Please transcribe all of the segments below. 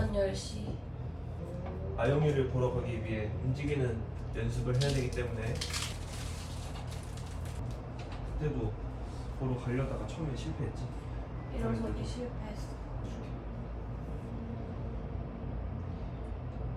오전 10시. 아영이를 보러 가기 위해 움직이는 연습을 해야 되기 때문에 그때도 보러 가려다가 처음에 실패했지. 일어서기 실패했어.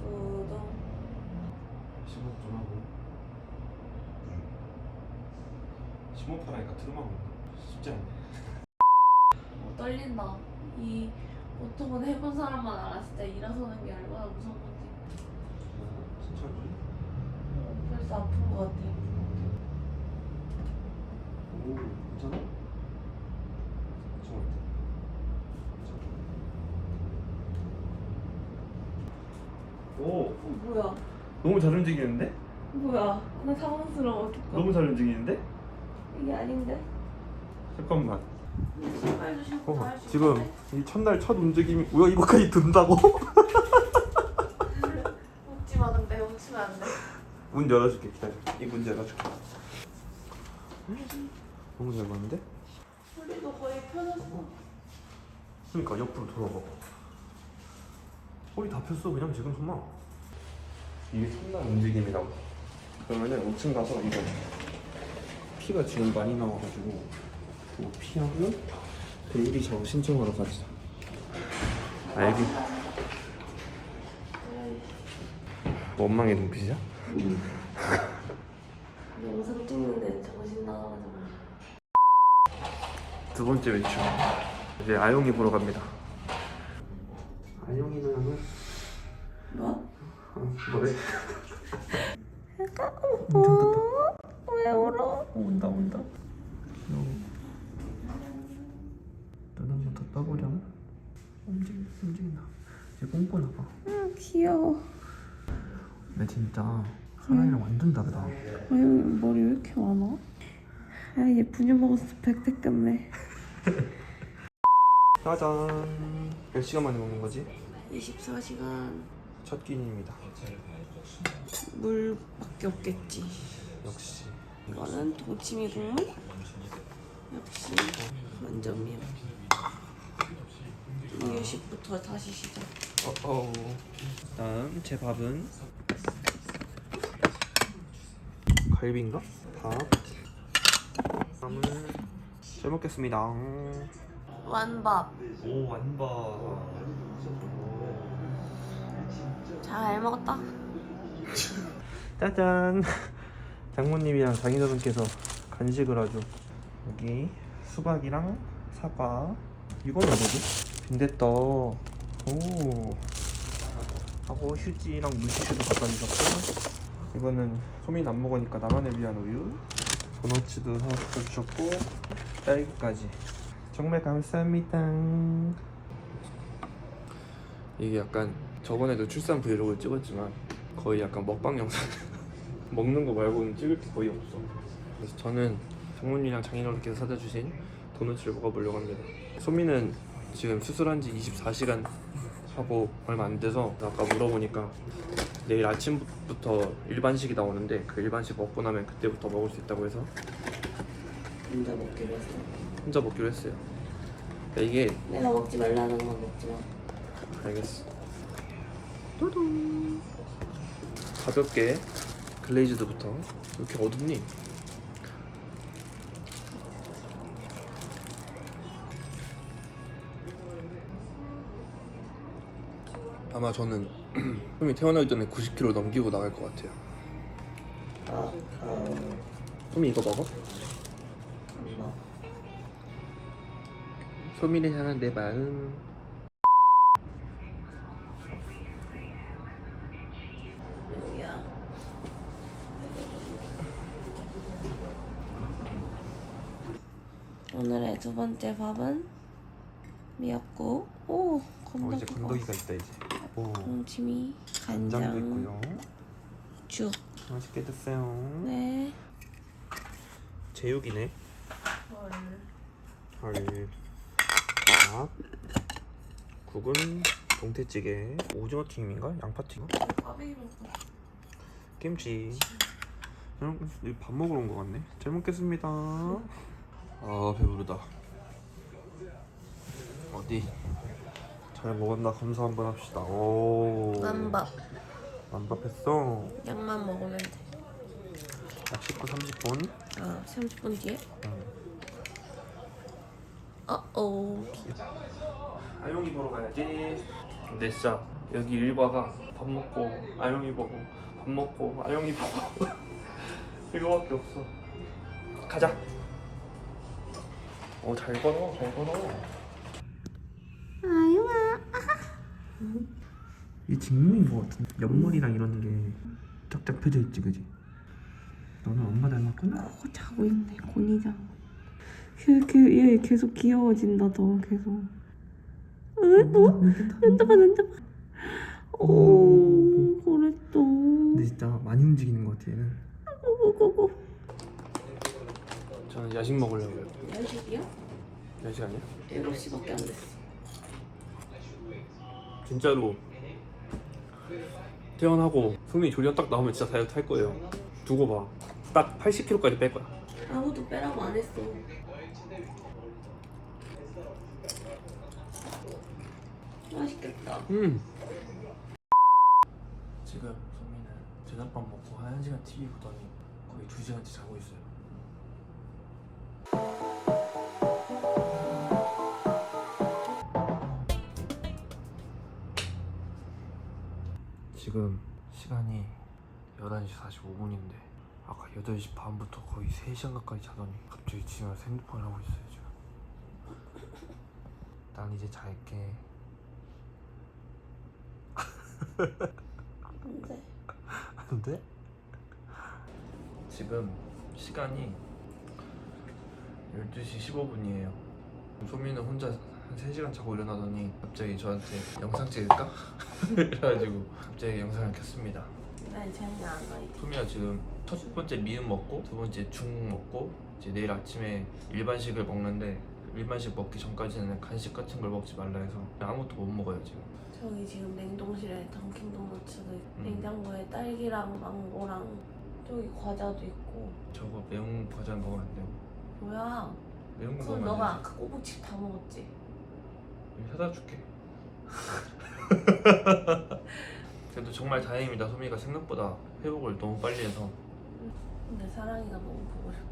두둥. 심호흡 좀 하고. 심호흡하라니까 트름하고 있네. 쉽지 않네. 어, 떨린다. 이 보통은 해본 사람만 알았을 때 일어서는 게 얼마나 무서운 건지. 천천히. 벌써 아픈 것 같아. 오, 괜찮아? 괜찮아. 오, 어, 뭐야? 너무 잘 움직이는데? 뭐야? 나 당황스러워. 어떡해. 너무 잘 움직이는데? 이게 아닌데? 잠깐만. 신발도 신고 어, 다할수 지금 이 첫날 첫 움직임이 뭐야 이거까지 든다고? 웃지 마, 근데 웃으면 안 돼. 문 열어줄게 기다려. 이 문 열어줄게. 너무 잘 봤는데? 소리도 거의 펴졌어. 그러니까 옆으로 돌아봐. 허리 다 폈어 그냥 지금 정말. 이게 첫날 움직임이라고. 그러면은 5층 가서 이거 피가 지금 많이 나와가지고 이거 피하고 베이비 샤워 신청하러 가자. 알기. 원망의 눈빛이야? 영상 찍는데 정신 나가가지고. 두 번째 외출. 이제 아용이 보러 갑니다. 아용이는 뭐? 어, 뭐래? 왜 울어? 온다 온다. 빠보렴. 움직이, 움직인다. 이제 꼼꼼나 봐. 응, 귀여워. 근데 진짜. 사랑이랑 완전 다르다. 왜 머리 왜 이렇게 많아? 아얘 분유 먹었어 백색 같네. 짜잔. 몇 시간 만에 먹는 거지? 24시간. 첫 끼니입니다. 물밖에 없겠지. 역시. 이거는 동치미 국물? 역시 완전 미역 20부터 다시 시작. 어, 어. 다음 제 밥은 갈비인가? 밥. 다음은 잘 먹겠습니다. 완밥. 오 완밥. 잘 먹었다. 짜잔. 장모님이랑 장인어른께서 간식을 아주 여기 수박이랑 사과. 이건 뭐지? 빈대떡. 오. 하고 휴지랑 물티슈도 갖다 주셨고 이거는 소민 안 먹으니까 나만을 위한 우유. 도너츠도 사서 주셨고 딸기까지. 정말 감사합니다. 이게 약간 저번에도 출산 브이로그를 찍었지만 거의 약간 먹방 영상 먹는 거 말고는 찍을 게 거의 없어 그래서 저는 장모님이랑 장인어른께서 사다 주신 도넛을 먹어보려고 합니다 소미는 지금 수술한 지 24시간 하고 얼마 안 돼서 아까 물어보니까 내일 아침부터 일반식이 나오는데 그 일반식 먹고 나면 그때부터 먹을 수 있다고 해서 혼자 먹기로 했어. 혼자 먹기로 했어요 그러니까 이게 내가 먹지 말라는 건 먹지 마. 알겠어. 또동. 가볍게 글레이즈드부터 왜 이렇게 어둡니? 아마 저는 소미 태어나기 전에 90kg 넘기고 나갈 것 같아요. 소미 이거 먹어? 소미를 향한 내 마음. 오늘의 두 번째 밥은 미역국. 오, 어 건더기. 이제 건더기가 있다 이제. 오. 동치미, 간장도 간장, 있고요. 죽. 맛있게 드세요. 네. 제육이네. 헐. 밥. 국은 동태찌개. 오징어 튀김인가? 양파 튀김? 김치. 그냥 밥 먹으러 온 것 같네. 잘 먹겠습니다. 아 배부르다. 어디? 잘 먹었나 검사 한번 합시다. 오. 만밥 만밥했어. 약만 먹으면 돼. 약 19, 30분. 아 30분 뒤에? 응. 어어 아용이 보러 가야지. 근데 진짜 여기 일과가 밥 먹고 아용이 보고 밥 먹고 아용이 보고 이거밖에 없어. 가자. 오잘 걸어, 잘 걸어. 아유아 이 직무인 것 같은. 옆머리랑 이런 게 쫙쫙 펴져 있지, 그지? 너는 엄마 닮았구나. 어, 자고 있네 고니장 걔, 얘 계속 귀여워진다 더 계속 으 또? 눈떠봐 눈떠봐 오 그랬어 근데 진짜 많이 움직이는 것 같아 얘는. 고고고 저는 야식 먹으려고요. 야식이요? 야식 아니야? 7시밖에 안 됐어 진짜로 태어나고 숨이 조리가 딱 나오면 진짜 다이어트 할 거예요. 두고 봐. 딱 80kg까지 뺄 거야. 아무도 빼라고 안 했어 맛있겠다 음. 지금 소미는 저녁밥 먹고 한 1시간 TV 보더니 거의 2시간째 자고 있어요. 지금 시간이 11시 45분인데 아까 8시 반부터 거의 3시간 가까이 자더니 갑자기 지금 핸드폰을 하고 있어요 지금 난 이제 잘게 안돼 안 돼? 지금 시간이 12시 15분이에요. 소미는 혼자 한 3시간 자고 일어나더니 갑자기 저한테 영상 찍을까? 그래가지고 갑자기 영상을 켰습니다. 난 재미 안 와. 소미가 지금 첫 번째 미음 먹고 두 번째 중 먹고 이제 내일 아침에 일반식을 먹는데 일반식 먹기 전까지는 간식 같은 걸 먹지 말라 해서 아무것도 못 먹어요 지금. 저기 지금 냉동실에 던킨 도너츠도 있고 음. 냉장고에 딸기랑 망고랑 저기 과자도 있고 저거 매운 과자 먹으면 안 돼요. 뭐야 매운 거 그럼 먹으면 너가 안 아까 꼬북칩 다 먹었지? 돼. 사다 줄게. 그래도 정말 다행입니다. 소미가 생각보다 회복을 너무 빨리 해서 근데 사랑이가 너무 보고 싶어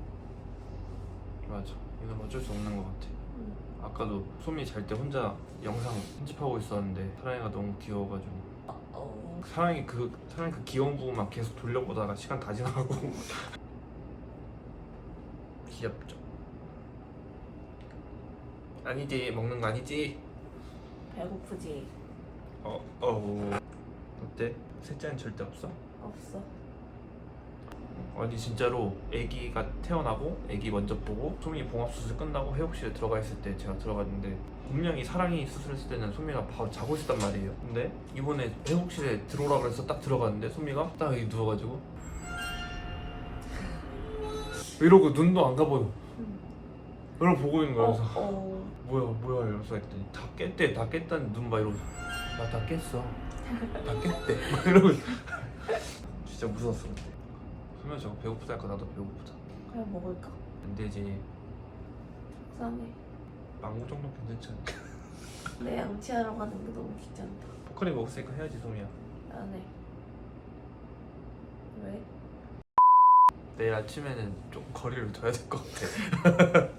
맞아. 이건 어쩔 수 없는 것 같아. 응. 아까도 소미 잘 때 혼자 영상 편집하고 있었는데 사랑이가 너무 귀여워가지고 어, 사랑이 그 사랑이 그 귀여운 부분만 계속 돌려보다가 시간 다 지나가고 귀엽죠. 아니지 먹는 거 아니지? 배고프지? 어 어. 어때? 셋째는 절대 없어? 없어 아니 진짜로 아기가 태어나고 아기 먼저 보고 소미 봉합 수술 끝나고 회복실에 들어가 있을 때 제가 들어갔는데 분명히 사랑이 수술했을 때는 소미가 바로 자고 있었단 말이에요 근데 이번에 회복실에 들어오라 그래서 딱 들어갔는데 소미가 딱 여기 누워가지고 이러고 눈도 안 응. 이러고 보고 있는 거야 어, 그래서 어. 뭐야 뭐야 이러면서 했더니 다 깼대 다 깼다는 눈봐 이러고 나 다 깼어. 다 깼대. 막 이러고 진짜 무서웠어 그때. 소미가 저거 배고프다 할까? 나도 배고프다. 그냥 먹을까? 근데 이제 속상해 망고 정도 괜찮지 않을까? 내 양치하러 가는 게 너무 귀찮다. 포카리 먹었으니까 해야지 소미야. 안 해 왜? 내일 아침에는 좀 거리를 둬야 될 것 같아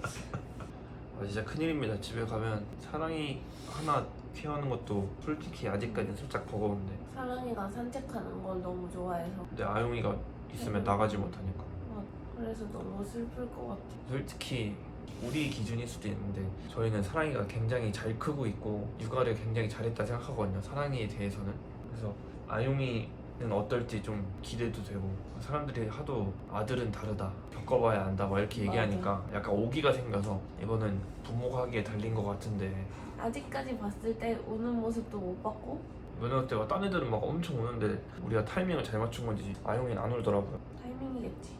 아 진짜 큰일입니다. 집에 가면 사랑이 하나 케어하는 것도 솔직히 아직까지는 살짝 버거운데. 사랑이가 산책하는 걸 너무 좋아해서. 근데 아용이가 있으면 나가지 못하니까. 어, 그래서 너무 슬플 것 같아. 솔직히 우리 기준일 수도 있는데 저희는 사랑이가 굉장히 잘 크고 있고 육아를 굉장히 잘했다 생각하거든요. 사랑이에 대해서는. 그래서 아용이 는 어떨지 좀 기대도 되고 사람들이 하도 아들은 다르다 겪어봐야 안다 막 이렇게 얘기하니까 약간 오기가 생겨서 이거는 부모가 하기에 달린 것 같은데. 아직까지 봤을 때 우는 모습도 못 봤고? 면허 때가 딴 애들은 막 엄청 우는데 우리가 타이밍을 잘 맞춘 건지 아용이는 안 울더라고요. 타이밍이겠지.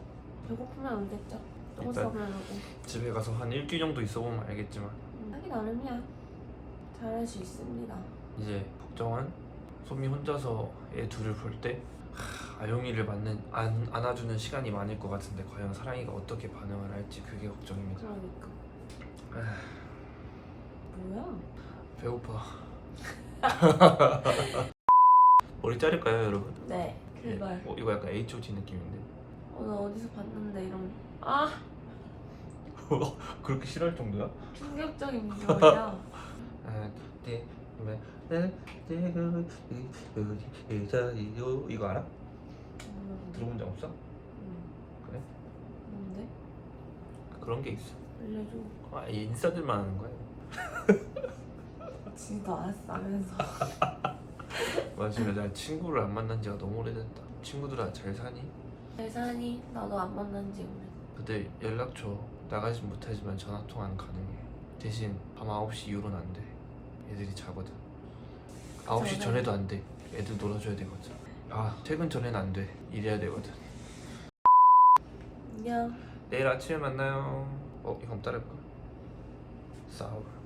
배고프면 울겠죠? 똥 일단- 싸면 울고. 집에 가서 한 일주일 정도 있어보면 알겠지만. 음, 하기 나름이야. 잘할 수 있습니다. 이제 걱정은 소미 혼자서 애 둘을 볼때 아용이를 맞는 안, 안아주는 시간이 많을 것 같은데 과연 사랑이가 어떻게 반응을 할지 그게 걱정입니다. 그러니까. 에휴, 뭐야? 배고파. 머리 자를까요 여러분? 네 제발. 어, 이거 약간 H.O.T 느낌인데? 오늘 어디서 봤는데 이런. 아! 그렇게 싫어할 정도야? 충격적인 비주얼이야. 아, 네, 이거 이거 알아? 뭔데? 들어본 적 없어? 응. 그래? 뭔데? 그런 게 있어. 알려줘 아, 이 인싸들만 하는 거야. 지도 알았어 맞아, 나 친구를 안 만난 지가 너무 오래됐다. 친구들아 잘 사니? 잘 사니? 나도 안 만난 지 오래 그때 연락 줘. 나가진 못하지만 전화 통화는 가능해. 대신 밤 9시 이후로는 안 돼. 애들이 자거든. 9시 전에? 전에도 안 돼. 애들 놀아줘야 되거든. 아, 퇴근 전에는 안 돼. 일해야 되거든. 안녕 내일 아침에 만나요. 어, 한번 따라해볼까? 싸워.